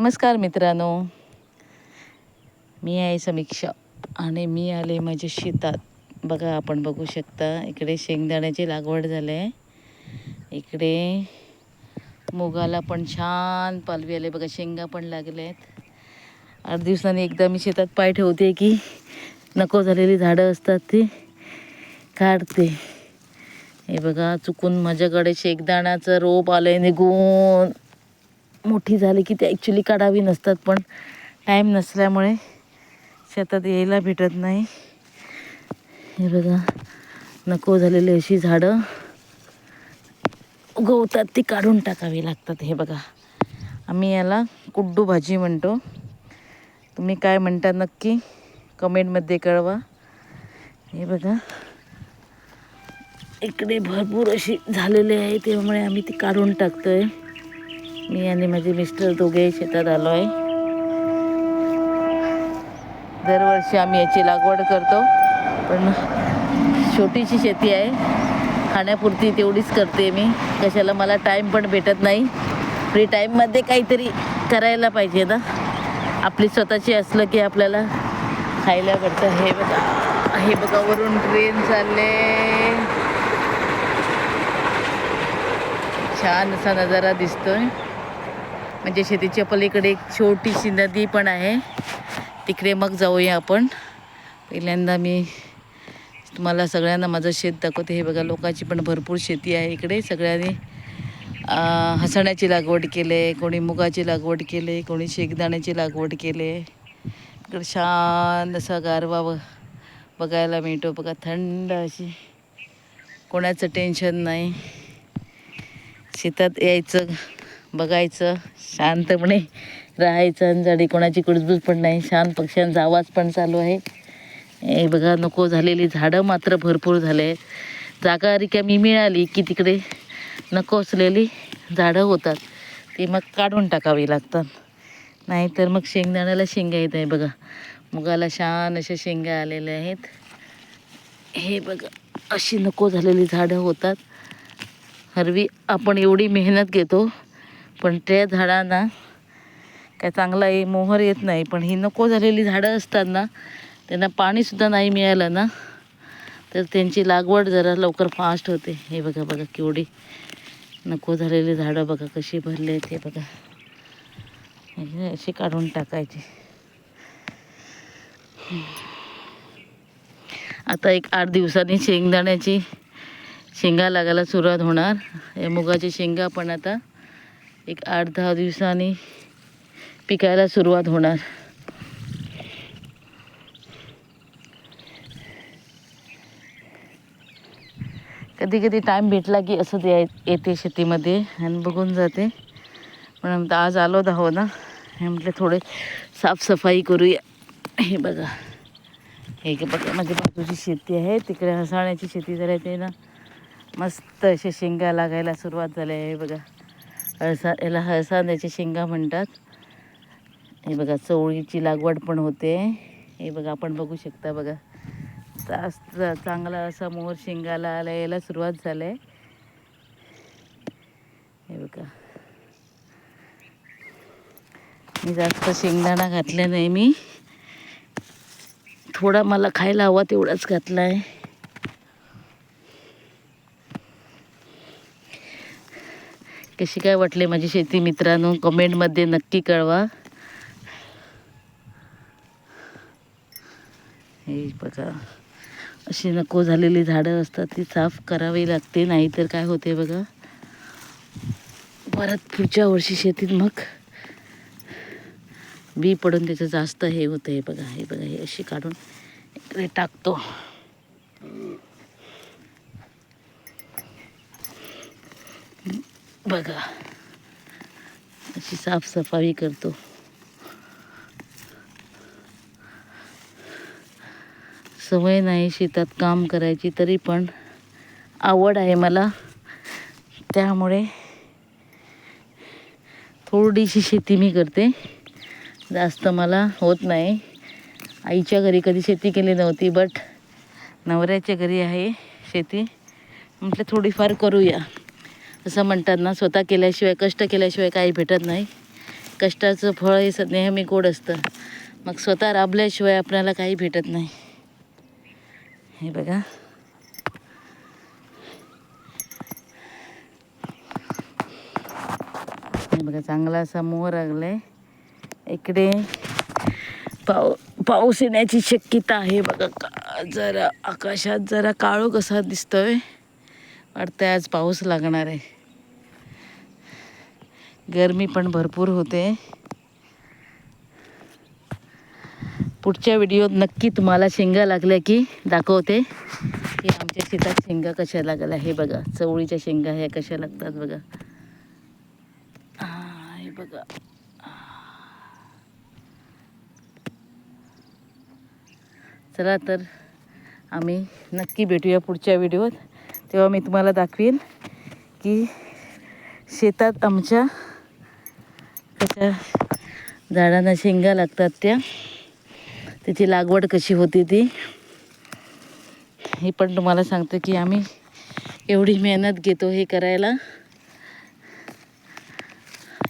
नमस्कार मित्रांनो. मी आहे समीक्षा आणि मी आले माझ्या शेतात. बघा आपण बघू शकता इकडे शेंगदाण्याची लागवड झाली आहे इकडे मुगाला पण छान पालवी आले. बघा शेंगा पण लागल्या आहेत आठ दिवसांनी एकदा मी शेतात पाय ठेवते की नको झालेली झाडं असतात ती काढते. हे बघा चुकून माझ्याकडे शेंगदाण्याचं रोप आलं आहे निघून. मोठी झाली की ते ॲक्च्युली काढावी नसतात पण टाईम नसल्यामुळे शेतात यायला भेटत नाही. हे बघा नको झालेली अशी झाडं. उगवतात ती काढून टाकावी लागतात हे बघा. आम्ही याला कुड्डू भाजी म्हणतो. तुम्ही काय म्हणता नक्की कमेंटमध्ये कळवा. हे बघा. इकडे भरपूर अशी झालेली आहे त्यामुळे आम्ही ती काढून टाकतो आहे मी आणि माझे मिस्टर दोघे शेतात आलो आहे दरवर्षी आम्ही याची लागवड करतो पण छोटीशी शेती आहे. खाण्यापुरती तेवढीच करते मी. कशाला मला टाईम पण भेटत नाही. फ्री टाईममध्ये काहीतरी करायला पाहिजे ना. आपली स्वतःची असलं की आपल्याला खायला भेटतं. हे बघा. हे बघा वरून ट्रेन चालले. छान असा नजारा दिसतोय. म्हणजे शेतीच्या पलीकडे एक छोटीशी नदी पण आहे. तिकडे मग जाऊया आपण. पहिल्यांदा मी तुम्हाला सगळ्यांना माझं शेत दाखवते. हे बघा लोकांची पण भरपूर शेती आहे इकडे. सगळ्यांनी हसण्याची लागवड केले कोणी मुगाची लागवड केले कोणी शेगदाण्याची लागवड केले. इकडे शांत असा गारवा बघायला मिळतो. बघा थंड अशी कोणाचं टेन्शन नाही. शेतात यायचं बघायचं. शांतपणे राहायचं आणि झाडी कोणाची कुडबूज पण नाही. शांत पक्ष्यांचा आवाज पण चालू आहे. हे बघा नको झालेली झाडं मात्र भरपूर झाले. आहेत जागा रिकामी मिळाली की तिकडे नको असलेली झाडं होतात. ती मग काढून टाकावी लागतात. नाहीतर मग शेंगदाण्याला शेंगा येत आहे बघा. मुगाला छान अशा शेंगा आलेल्या आहेत. हे बघा अशी नको झालेली झाडं होतात. हरवी आपण एवढी मेहनत घेतो. पण त्या झाडांना काय चांगला आहे मोहर येत नाही. पण ही नको झालेली झाडं असतात ना त्यांना पाणीसुद्धा नाही मिळालं ना तर त्यांची लागवड जरा लवकर फास्ट होते. हे बघा बघा केवढी नको झालेली झाडं बघा कशी भरले आहेत हे बघा. हे अशी काढून टाकायची. आता एक आठ दिवसांनी शेंगदाण्याची शेंगा लागायला सुरुवात होणार. या मुगाची शेंगा पण आता एक आठ दहा दिवसांनी पिकायला सुरुवात होणार. कधी कधी टाईम भेटला की असं ते येते शेतीमध्ये आणि बघून जाते. पण आता आज आलो आहो ना. हे म्हटलं थोडे साफसफाई करूया. हे बघा. हे की बघा माझ्या बाजूची शेती आहे. तिकडे हसाण्याची शेती करायची ते ना. मस्त असे शेंगा लागायला सुरुवात झाली आहे हे बघा. हळसा याला हळसांद्याच्या शेंगा म्हणतात. हे बघा चवळीची लागवड पण होते. हे बघा आपण बघू शकता बघा. जास्त चांगला असा मोहर शेंगाला आला याला सुरुवात झाली आहे हे बघा. मी जास्त शेंगदाणा घातला नाही मी. थोडा मला खायला हवा तेवढाच घातला आहे कशी काय वाटले माझी शेती मित्रांनो? कमेंटमध्ये नक्की कळवा. हे बघा अशी नको झालेली झाडं असतात ती साफ करावी लागते नाहीतर काय होते बघा. परत पुढच्या वर्षी शेतीत मग बी पडून त्याचं जास्त हे होतं हे बघा हे बघा हे अशी काढून इकडे टाकतो. बघा. अशी साफसफाई करतो. सवय नाही शेतात काम करायची तरी पण आवड आहे मला. त्यामुळे थोडीशी शेती मी करते. जास्त मला होत नाही. आईच्या घरी कधी शेती केली नव्हती बट नवऱ्याच्या घरी आहे शेती. म्हटलं थोडीफार करूया. असं म्हणतात ना स्वतः केल्याशिवाय कष्ट केल्याशिवाय काही भेटत नाही. कष्टाचं फळ हे स- नेहमी गोड असतं. मग स्वतः राबल्याशिवाय आपल्याला काही भेटत नाही. हे बघा. हे बघा चांगला असा मोहर लागला आहे इकडे पाऊ पाऊस येण्याची शक्यता आहे बघा का? जरा आकाशात जरा काळो कसा दिसतोय. वाटतं आज पाऊस लागणार आहे. गरमी पण भरपूर होते. पुढच्या व्हिडिओत नक्की तुम्हाला शेंगा लागल्या की दाखवते. की आमच्या शेतात शेंगा कशा लागल्या हे बघा. चवळीच्या शेंगा ह्या कशा लागतात बघा. हा, हे बघा. चला तर आम्ही नक्की भेटूया पुढच्या व्हिडिओत तेव्हा मी तुम्हाला दाखवेन की शेतात आमच्या कशा झाडांना शेंगा लागतात त्या. त्याची लागवड कशी होती ती हे पण तुम्हाला सांगतो की आम्ही एवढी मेहनत घेतो हे करायला.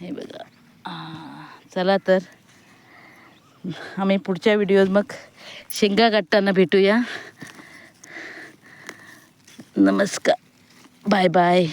हे बघा. चला तर आम्ही पुढच्या व्हिडिओत मग शेंगा काढताना भेटूया. नमस्कार. Bye bye.